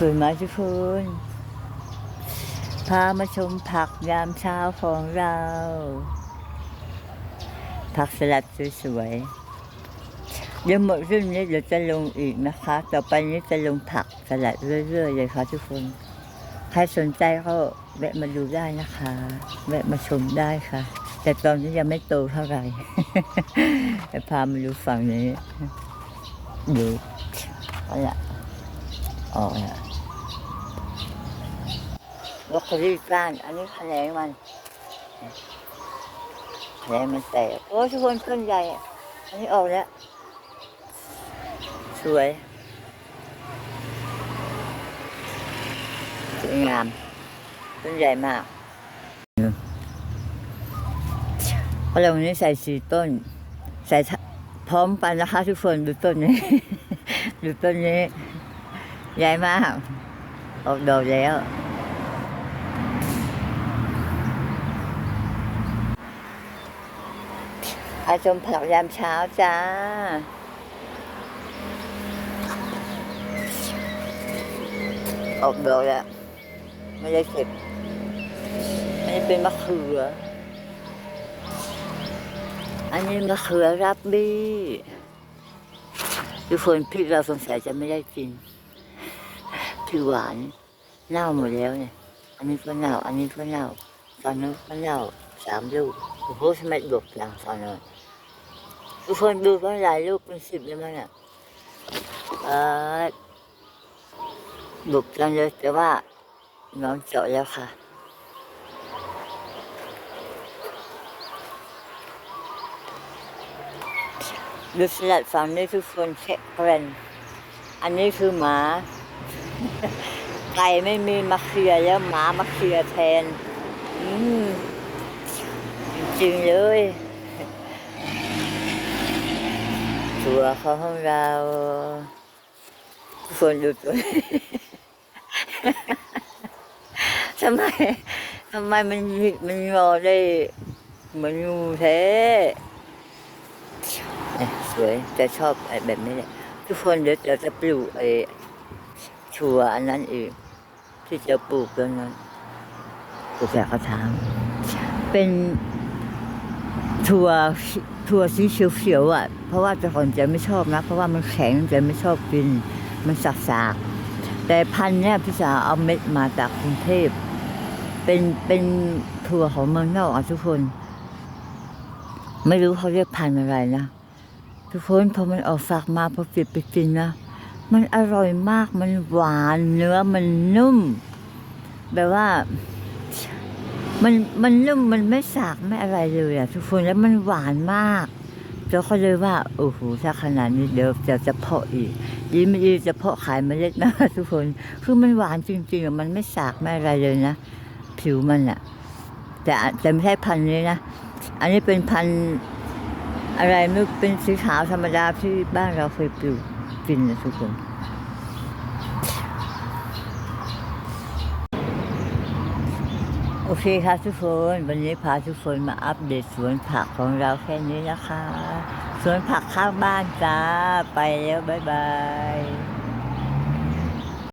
สวยไหมทุกคนพามาชมผักยามเช้าของเรา ผักสลัดสวยๆเดี๋ยวหมดเรื่องนี้เดี๋ยวจะลงอีกนะคะ ต่อไปนี้จะลงผักสลัดเรื่อยๆเลยค่ะทุกคน ใครสนใจก็แวะมาดูได้นะคะ แวะมาชมได้ค่ะ แต่ตอนนี้ยังไม่โตเท่าไหร่จะพามาดูฝั่งนี้ดูอาละออกละ บรอกโคลีก้าน อันนี้แขนงมันแขนงมันแตกโอ้ทุกคนต้นใหญ่ อันนี้ออกแล้ว สวยสวยงามต้นใหญ่มากเราวันนี้ใส่สีต้น ใส่พร้อมกันนะคะทุกคนดูต้นนี้ ดูต้นนี้ ใหญ่มาก ออกดอกแล้ว อาชมผักยามเช้าจ้า ออกดอกแล้ว ไม่ได้เก็บอันนี้เป็นมะเขือ อันนี้มะเขือรับบี้ทุกคนพริกเราสงสัยจะไม่ได้กินพริกหวานเน่าหมดแล้วเนี่ย อันนี้ก็เน่า อันนี้ก็เน่าตอนนู้นก็เน่า สามลูกโอ้โหทำไมดกจังตอนนั้นทุกคนดูก็หลายลูกเป็นสิบแล้วมั้งเนี่ยเออดกจังเลยแต่ว่าน้องเจาะแล้วค่ะดูสลัดฝั่งนี้ทุกคนแค่แกรนอันนี้คือหมา ไก่ไม่มีมาเคลียแล้วหมามาเคลียแทน อืม จริงเลย ตัวของเราทุกคนดูตัวทำไมทำไมมันมันงอได้เหมือนงูแท้สวยแต่ชอบแบบนี้แหละทุกคนเดี๋ยวเราจะปลูกไอ้ชัวอันนั้นอีกที่จะปลูกตรงนั้นปลูกแบบกระถางเป็น ถั่วถั่วสีเขียวๆอะ เพราะว่าแต่ก่อนจะไม่ชอบนะ เพราะว่ามันแข็งจะไม่ชอบกิน มันสักๆแต่พันเนี่ยพี่สาวเอาเม็ดมาจากกรุงเทพ เป็นเป็นถั่วของเมืองนอกอะทุกคน ไม่รู้เขาเรียกพันอะไรนะ ทุกคนพอมันออกฝักมาพอเก็บไปกินนะ มันอร่อยมากมันหวานเนื้อมันนุ่มแบบว่า มันมันนุ่มมันไม่สากไม่อะไรเลยอะทุกคนแล้วมันหวานมากเราก็เลยว่าโอ้โหถ้าขนาดนี้เดี๋ยวจะจะเพาะอีกดีไม่ดีจะเพาะขายเมล็ดนะทุกคน คือมันหวานจริงๆมันไม่สากไม่อะไรเลยนะผิวมันอะแต่แต่ไม่ใช่พันนี้นะอันนี้เป็นพันอะไรไม่รู้เป็นสีขาวธรรมดาที่บ้านเราเคยปลูกกินนะทุกคน โอเคค่ะทุกคน วันนี้พาทุกคนมาอัปเดตสวนผักของเราแค่นี้นะคะ สวนผักข้างบ้านจ้า ไปแล้ว บ๊ายบาย